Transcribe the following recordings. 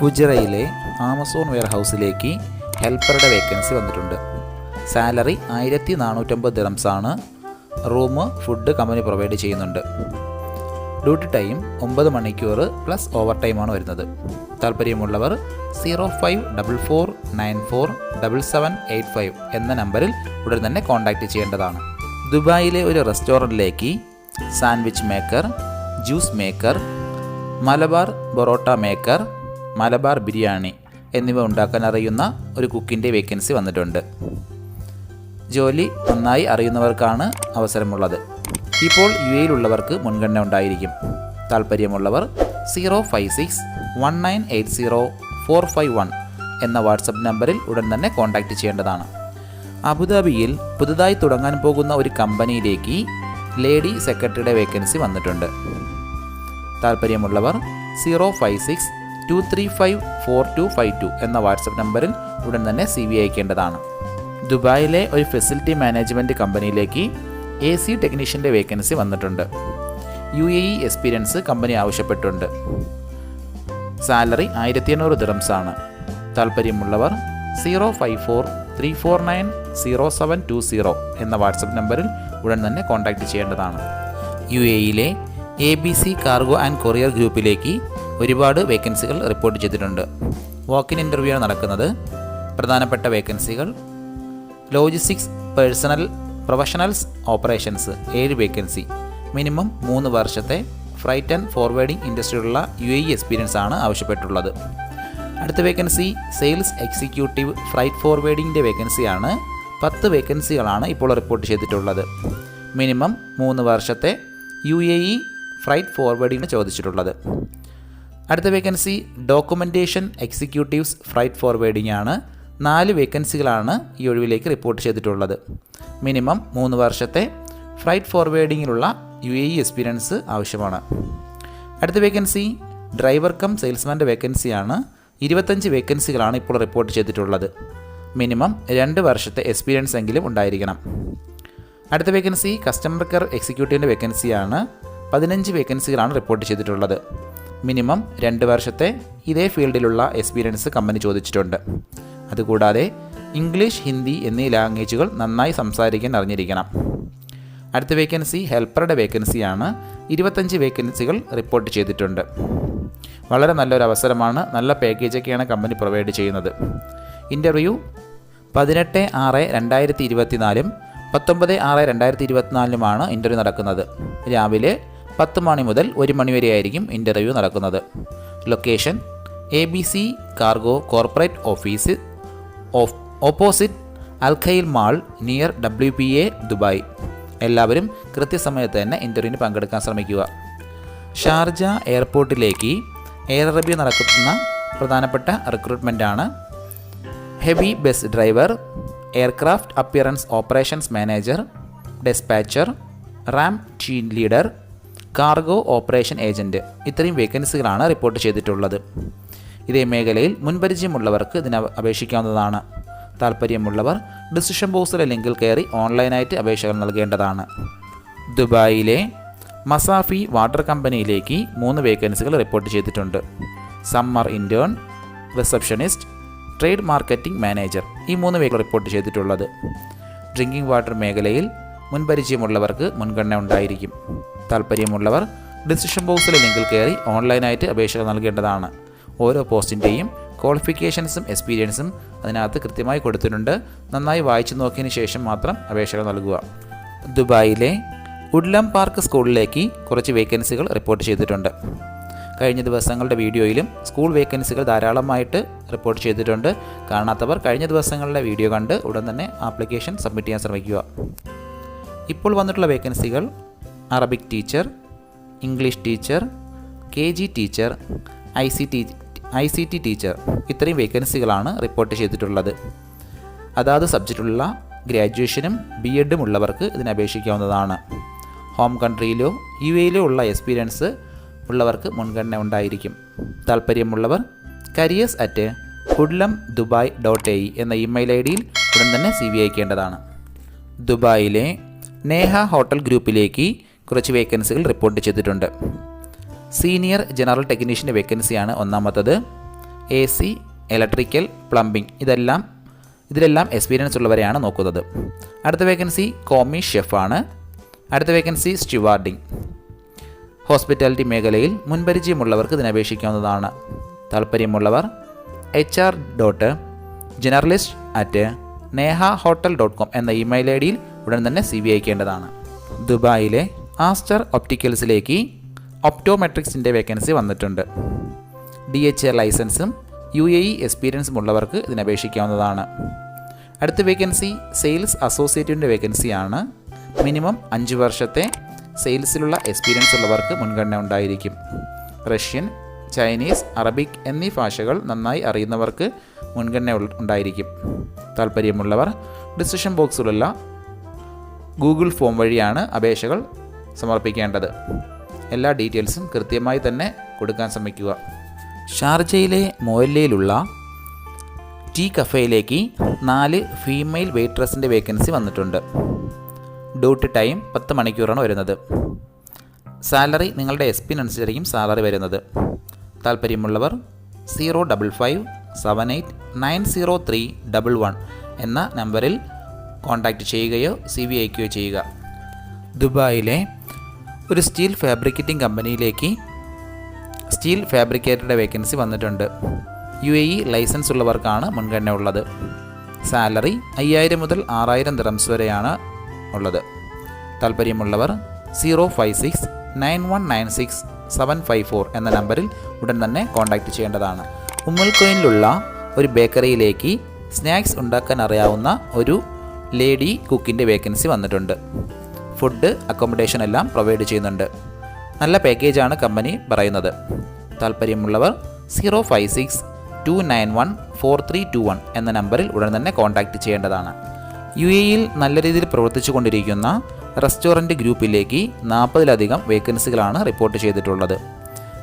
ഫുജറയിലെ Amazon wear ഹൗസിലേക്ക് ഹെൽപ്പറുടെ vacancy വന്നിട്ടുണ്ട്. Salary ആയിരത്തി നാനൂറ്റമ്പത് ദിറംസാണ്. റൂം ഫുഡ് കമ്പനി പ്രൊവൈഡ് ചെയ്യുന്നുണ്ട്. ഡ്യൂട്ടി ടൈം ഒമ്പത് മണിക്കൂർ പ്ലസ് ഓവർ ടൈമാണ് വരുന്നത്. താല്പര്യമുള്ളവർ zero five double four nine four double seven eight five എന്ന നമ്പറിൽ ഉടൻ തന്നെ കോൺടാക്റ്റ് ചെയ്യേണ്ടതാണ്. ദുബായിലെ ഒരു റെസ്റ്റോറന്റിലേക്ക് sandwich maker juice maker Malabar parotta maker Malabar biryani എന്നിവ ഉണ്ടാക്കാൻ അറിയുന്ന ഒരു കുക്കിന്റെ വേക്കൻസി വന്നിട്ടുണ്ട്. ജോലി നന്നായി അറിയുന്നവർക്കാണ് അവസരമുള്ളത്. ഇപ്പോൾ യു എയിലുള്ളവർക്ക് മുൻഗണന ഉണ്ടായിരിക്കും. താല്പര്യമുള്ളവർ zero five six one nine eight zero four five one എന്ന വാട്സപ്പ് നമ്പറിൽ ഉടൻ തന്നെ കോൺടാക്റ്റ് ചെയ്യേണ്ടതാണ്. അബുദാബിയിൽ പുതുതായി തുടങ്ങാൻ പോകുന്ന ഒരു കമ്പനിയിലേക്ക് ലേഡി സെക്രട്ടറിയുടെ വേക്കൻസി വന്നിട്ടുണ്ട്. താല്പര്യമുള്ളവർ zero five six two three five four two five two എന്ന വാട്സപ്പ് നമ്പറിൽ ഉടൻ തന്നെ സി വി അയക്കേണ്ടതാണ്. ദുബായിലെ ഒരു ഫെസിലിറ്റി മാനേജ്മെന്റ് കമ്പനിയിലേക്ക് എ സി ടെക്നീഷ്യന്റെ വേക്കൻസി വന്നിട്ടുണ്ട്. U A E experience company ആവശ്യപ്പെട്ടുണ്ട് salary ആയിരത്തി ദിറംസ് ആണ്. താല്പര്യമുള്ളവർ zero five four three four nine zero seven two zero എന്ന വാട്സപ്പ് നമ്പറിൽ ഉടൻ തന്നെ കോൺടാക്റ്റ് ചെയ്യേണ്ടതാണ്. യു എയിലെ A B C cargo and courier ഗ്രൂപ്പിലേക്ക് ഒരുപാട് വേക്കൻസികൾ റിപ്പോർട്ട് ചെയ്തിട്ടുണ്ട്. വാക്കിൻ ഇന്റർവ്യൂ ആണ് നടക്കുന്നത്. പ്രധാനപ്പെട്ട വേക്കൻസികൾ ലോജിസ്റ്റിക്സ് പേഴ്സണൽ പ്രൊഫഷണൽസ് ഓപ്പറേഷൻസ് ഏഴ് വേക്കൻസി. മിനിമം മൂന്ന് വർഷത്തെ ഫ്രൈറ്റ് ആൻഡ് ഫോർവേഡിംഗ് ഇൻഡസ്ട്രിയിലുള്ള യു എ എക്സ്പീരിയൻസ് ആണ് ആവശ്യപ്പെട്ടുള്ളത് അടുത്ത വേക്കൻസി സെയിൽസ് എക്സിക്യൂട്ടീവ് ഫ്രൈറ്റ് ഫോർവേഡിങ്ങിന്റെ വേക്കൻസിയാണ്. പത്ത് വേക്കൻസികളാണ് ഇപ്പോൾ റിപ്പോർട്ട് ചെയ്തിട്ടുള്ളത്. മിനിമം മൂന്ന് വർഷത്തെ യു എ ഇ ഫ്രൈറ്റ് ഫോർവേഡിങ്ങിന് ചോദിച്ചിട്ടുള്ളത്. അടുത്ത vacancy documentation executives freight forwarding ആണ്. നാല് വേക്കൻസികളാണ് ഈ ഒഴിവിലേക്ക് റിപ്പോർട്ട് ചെയ്തിട്ടുള്ളത്. മിനിമം മൂന്ന് വർഷത്തെ ഫ്രൈറ്റ് ഫോർവേഡിങ്ങിലുള്ള യു എ ഇ എക്സ്പീരിയൻസ് ആവശ്യമാണ്. അടുത്ത വേക്കൻസി ഡ്രൈവർ കം സെയിൽസ്മാന്റെ വേക്കൻസിയാണ് ഇരുപത്തഞ്ച് വേക്കൻസികളാണ് ഇപ്പോൾ റിപ്പോർട്ട് ചെയ്തിട്ടുള്ളത്. മിനിമം രണ്ട് വർഷത്തെ എക്സ്പീരിയൻസ് എങ്കിലും ഉണ്ടായിരിക്കണം. അടുത്ത വേക്കൻസി കസ്റ്റമർ കെയർ എക്സിക്യൂട്ടീവിന്റെ വേക്കൻസിയാണ് പതിനഞ്ച് വേക്കൻസികളാണ് റിപ്പോർട്ട് ചെയ്തിട്ടുള്ളത്. മിനിമം രണ്ട് വർഷത്തെ ഇതേ ഫീൽഡിലുള്ള എക്സ്പീരിയൻസ് കമ്പനി ചോദിച്ചിട്ടുണ്ട്. അതുകൂടാതെ ഇംഗ്ലീഷ് ഹിന്ദി എന്നീ ലാംഗ്വേജുകൾ നന്നായി സംസാരിക്കാൻ അറിഞ്ഞിരിക്കണം. അടുത്ത വേക്കൻസി ഹെൽപ്പറുടെ വേക്കൻസിയാണ്. ഇരുപത്തഞ്ച് വേക്കൻസികൾ റിപ്പോർട്ട് ചെയ്തിട്ടുണ്ട്. വളരെ നല്ലൊരു അവസരമാണ് നല്ല പാക്കേജൊക്കെയാണ് കമ്പനി പ്രൊവൈഡ് ചെയ്യുന്നത്. ഇന്റർവ്യൂ പതിനെട്ട് ആറ് രണ്ടായിരത്തി ഇരുപത്തിനാലും പത്തൊമ്പത് ആറ് രണ്ടായിരത്തി ഇരുപത്തിനാലിലുമാണ് ഇന്റർവ്യൂ നടക്കുന്നത്. രാവിലെ പത്ത് മണി മുതൽ ഒരു മണിവരെയായിരിക്കും ഇന്റർവ്യൂ നടക്കുന്നത്. Location A B C cargo corporate office off opposite Al Khail mall near W P A Dubai എല്ലാവരും കൃത്യസമയത്ത് തന്നെ ഇന്റർവ്യൂവിന് പങ്കെടുക്കാൻ ശ്രമിക്കുക. ഷാർജ എയർപോർട്ടിലേക്ക് എയർ അറബി നടക്കുന്ന പ്രധാനപ്പെട്ട റിക്രൂട്ട്മെന്റാണ് heavy bus driver aircraft appearance operations manager despatcher ramp team leader cargo operation agent ഇത്രയും വേക്കൻസികളാണ് റിപ്പോർട്ട് ചെയ്തിട്ടുള്ളത്. ഇതേ മേഖലയിൽ മുൻപരിചയമുള്ളവർക്ക് ഇതിന് അപേക്ഷിക്കാവുന്നതാണ്. താല്പര്യമുള്ളവർ ഡിസിഷൻ ബോക്സിലെ ലിങ്കിൽ കയറി ഓൺലൈനായിട്ട് അപേക്ഷകൾ നൽകേണ്ടതാണ്. ദുബായിലെ മസാഫി വാട്ടർ കമ്പനിയിലേക്ക് മൂന്ന് വേക്കൻസികൾ റിപ്പോർട്ട് ചെയ്തിട്ടുണ്ട്. Summer intern receptionist trade marketing manager ഈ മൂന്ന് വേക്കൽ റിപ്പോർട്ട് ചെയ്തിട്ടുള്ളത്. ഡ്രിങ്കിംഗ് വാട്ടർ മേഖലയിൽ മുൻപരിചയമുള്ളവർക്ക് മുൻഗണന ഉണ്ടായിരിക്കും. താല്പര്യമുള്ളവർ ഡിസിഷൻ ബോക്സിലെ ലിങ്കിൽ കയറി ഓൺലൈനായിട്ട് അപേക്ഷകൾ നൽകേണ്ടതാണ്. ഓരോ പോസ്റ്റിന്റെയും ക്വാളിഫിക്കേഷൻസും എക്സ്പീരിയൻസും അതിനകത്ത് കൃത്യമായി കൊടുത്തിട്ടുണ്ട്. നന്നായി വായിച്ചു നോക്കിയതിന് ശേഷം മാത്രം അപേക്ഷകൾ നൽകുക. ദുബായിലെ ഉഡ്ലം പാർക്ക് സ്കൂളിലേക്ക് കുറച്ച് വേക്കൻസികൾ റിപ്പോർട്ട് ചെയ്തിട്ടുണ്ട്. കഴിഞ്ഞ ദിവസങ്ങളുടെ വീഡിയോയിലും സ്കൂൾ വേക്കൻസികൾ ധാരാളമായിട്ട് റിപ്പോർട്ട് ചെയ്തിട്ടുണ്ട്. കാണാത്തവർ കഴിഞ്ഞ ദിവസങ്ങളുടെ വീഡിയോ കണ്ട് ഉടൻ തന്നെ ആപ്ലിക്കേഷൻ സബ്മിറ്റ് ചെയ്യാൻ ശ്രമിക്കുക. ഇപ്പോൾ വന്നിട്ടുള്ള വേക്കൻസികൾ Arabic teacher English teacher K G teacher I C T I C T teacher ഇത്രയും വേക്കൻസികളാണ് റിപ്പോർട്ട് ചെയ്തിട്ടുള്ളത്. അതാത് സബ്ജക്റ്റുള്ള ഗ്രാജുവേഷനും ബി എഡും ഉള്ളവർക്ക് ഇതിന് അപേക്ഷിക്കാവുന്നതാണ്. ഹോം കൺട്രിയിലോ യു എയിലോ ഉള്ള എക്സ്പീരിയൻസ് ഉള്ളവർക്ക് മുൻഗണന ഉണ്ടായിരിക്കും. താല്പര്യമുള്ളവർ careers at hoodlum Dubai dot A എന്ന ഇമെയിൽ ഐ ഡിയിൽ ഉടൻ തന്നെ സി വി അയക്കേണ്ടതാണ് ദുബായിലെ നേഹ ഹോട്ടൽ ഗ്രൂപ്പിലേക്ക് കുറച്ച് വേക്കൻസികൾ റിപ്പോർട്ട് ചെയ്തിട്ടുണ്ട്. സീനിയർ ജനറൽ ടെക്നീഷ്യന്റെ വേക്കൻസിയാണ് ഒന്നാമത്തത്. എ സി ഇലക്ട്രിക്കൽ പ്ലംബിംഗ് ഇതെല്ലാം ഇതിലെല്ലാം എക്സ്പീരിയൻസ് ഉള്ളവരെയാണ് നോക്കുന്നത്. അടുത്ത വേക്കൻസി കോമി ഷെഫാണ് അടുത്ത വേക്കൻസി സ്റ്റുവാർഡിംഗ് ഹോസ്പിറ്റാലിറ്റി മേഖലയിൽ മുൻപരിചയമുള്ളവർക്ക് ഇതിന് അപേക്ഷിക്കാവുന്നതാണ്. താല്പര്യമുള്ളവർ H R dot generalist at Neha hotel dot com എന്ന ഇമെയിൽ ഐ ഡിയിൽ ഉടൻ തന്നെ സി വി അയക്കേണ്ടതാണ്. ദുബായിലെ ആസ്റ്റർ ഒപ്റ്റിക്കൽസിലേക്ക് ഒപ്റ്റോമെട്രിക്സിന്റെ വേക്കൻസി വന്നിട്ടുണ്ട്. ഡി എച്ച് എ ലൈസൻസും യു എ ഇ എക്സ്പീരിയൻസും ഉള്ളവർക്ക് ഇതിനപേക്ഷിക്കാവുന്നതാണ് അടുത്ത വേക്കൻസി സെയിൽസ് അസോസിയേറ്റിന്റെ വേക്കൻസിയാണ്. മിനിമം അഞ്ച് വർഷത്തെ സെയിൽസിലുള്ള എക്സ്പീരിയൻസ് ഉള്ളവർക്ക് മുൻഗണന ഉണ്ടായിരിക്കും. റഷ്യൻ ചൈനീസ് അറബിക് എന്നീ ഭാഷകൾ നന്നായി അറിയുന്നവർക്ക് മുൻഗണന ഉണ്ടായിരിക്കും. താല്പര്യമുള്ളവർ ഡിസിഷൻ ബോക്സിലുള്ള ഗൂഗിൾ ഫോം വഴിയാണ് അപേക്ഷകൾ സമർപ്പിക്കേണ്ടത്. എല്ലാ ഡീറ്റെയിൽസും കൃത്യമായി തന്നെ കൊടുക്കാൻ ശ്രമിക്കുക. ഷാർജയിലെ മോയല്ലയിലുള്ള ടീ കഫേയിലേക്ക് നാല് ഫീമെയിൽ വെയിട്രസിന്റെ വേക്കൻസി വന്നിട്ടുണ്ട്. ഡ്യൂട്ടി ടൈം പത്ത് മണിക്കൂറാണ് വരുന്നത്. സാലറി നിങ്ങളുടെ എക്സ്പീരിയൻസനുസരിക്കും സാലറി വരുന്നത്. താല്പര്യമുള്ളവർ zero double five seven eight nine zero three double one എന്ന നമ്പറിൽ കോൺടാക്റ്റ് ചെയ്യുകയോ സി വി അയക്കുകയോ ചെയ്യുക. ദുബായിലെ ഒരു സ്റ്റീൽ ഫാബ്രിക്കേറ്റിംഗ് കമ്പനിയിലേക്ക് സ്റ്റീൽ ഫാബ്രിക്കേറ്ററുടെ വേക്കൻസി വന്നിട്ടുണ്ട്. യു എ ഇ ലൈസൻസ് ഉള്ളവർക്കാണ് മുൻഗണന ഉള്ളത്. സാലറി അയ്യായിരം മുതൽ ആറായിരം ദിറംസ് വരെയാണ് ഉള്ളത്. താല്പര്യമുള്ളവർ zero five six nine one nine six seven five four എന്ന നമ്പറിൽ ഉടൻ തന്നെ കോൺടാക്റ്റ് ചെയ്യേണ്ടതാണ്. ഉമ്മൽക്കോയിലുള്ള ഒരു ബേക്കറിയിലേക്ക് സ്നാക്സ് ഉണ്ടാക്കാൻ അറിയാവുന്ന ഒരു ലേഡി കുക്കിന്റെ വേക്കൻസി വന്നിട്ടുണ്ട്. ഫുഡ് അക്കോമഡേഷൻ എല്ലാം പ്രൊവൈഡ് ചെയ്യുന്നുണ്ട്. നല്ല പാക്കേജാണ് കമ്പനി പറയുന്നത്. താല്പര്യമുള്ളവർ zero five six two nine one four three two one എന്ന നമ്പറിൽ ഉടൻ തന്നെ കോൺടാക്റ്റ് ചെയ്യേണ്ടതാണ്. യു എയിൽ നല്ല രീതിയിൽ പ്രവർത്തിച്ചു കൊണ്ടിരിക്കുന്ന റെസ്റ്റോറന്റ് ഗ്രൂപ്പിലേക്ക് നാൽപ്പതിലധികം വേക്കൻസികളാണ് റിപ്പോർട്ട് ചെയ്തിട്ടുള്ളത്.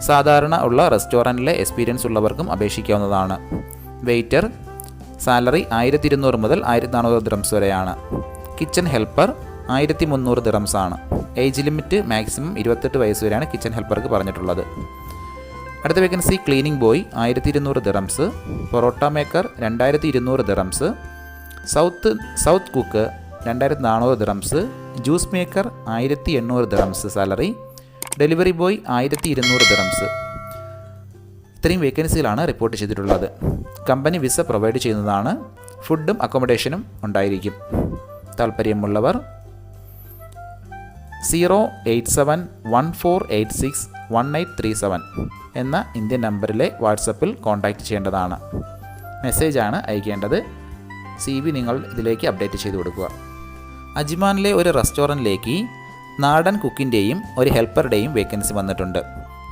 സാധാരണ ഉള്ള റെസ്റ്റോറന്റിലെ എക്സ്പീരിയൻസ് ഉള്ളവർക്കും അപേക്ഷിക്കാവുന്നതാണ്. വെയ്റ്റർ സാലറി ആയിരത്തി ഇരുന്നൂറ് മുതൽ ആയിരത്തി നാനൂറ് ദ്രംസ് വരെയാണ്. കിച്ചൺ ഹെൽപ്പർ ആയിരത്തി മുന്നൂറ് ദിറംസ് ആണ് ഏജ് ലിമിറ്റ് മാക്സിമം ഇരുപത്തെട്ട് വയസ്സ് വരെയാണ് കിച്ചൺ ഹെൽപ്പർക്ക് പറഞ്ഞിട്ടുള്ളത്. അടുത്ത വേക്കൻസി ക്ലീനിങ് ബോയ് ആയിരത്തി ഇരുന്നൂറ് ദിറംസ് പൊറോട്ട മേക്കർ രണ്ടായിരത്തി ഇരുന്നൂറ് ദിറംസ് സൗത്ത് സൗത്ത് കുക്ക് രണ്ടായിരത്തി നാനൂറ് ദിറംസ് ജ്യൂസ് മേക്കർ ആയിരത്തി എണ്ണൂറ് ദിറംസ് സാലറി ഡെലിവറി ബോയ് ആയിരത്തി ഇരുന്നൂറ് ദിറംസ്. ഇത്രയും വേക്കൻസികളാണ് റിപ്പോർട്ട് ചെയ്തിട്ടുള്ളത്. കമ്പനി വിസ പ്രൊവൈഡ് ചെയ്യുന്നതാണ്. ഫുഡും അക്കോമഡേഷനും ഉണ്ടായിരിക്കും. താല്പര്യമുള്ളവർ zero eight seven one four eight six one eight three seven എന്ന ഇന്ത്യൻ നമ്പറിലെ വാട്സപ്പിൽ കോൺടാക്റ്റ് ചെയ്യേണ്ടതാണ്. മെസ്സേജാണ് അയക്കേണ്ടത്. സി വി നിങ്ങൾ ഇതിലേക്ക് അപ്ഡേറ്റ് ചെയ്ത് കൊടുക്കുക. അജ്മാനിലെ ഒരു റെസ്റ്റോറന്റിലേക്ക് നാടൻ കുക്കിന്റെയും ഒരു ഹെൽപ്പറുടെയും വേക്കൻസി വന്നിട്ടുണ്ട്.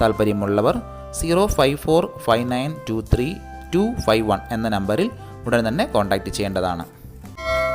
താല്പര്യമുള്ളവർ zero five four five nine two three two five one എന്ന നമ്പറിൽ ഉടൻ തന്നെ കോൺടാക്റ്റ് ചെയ്യേണ്ടതാണ്.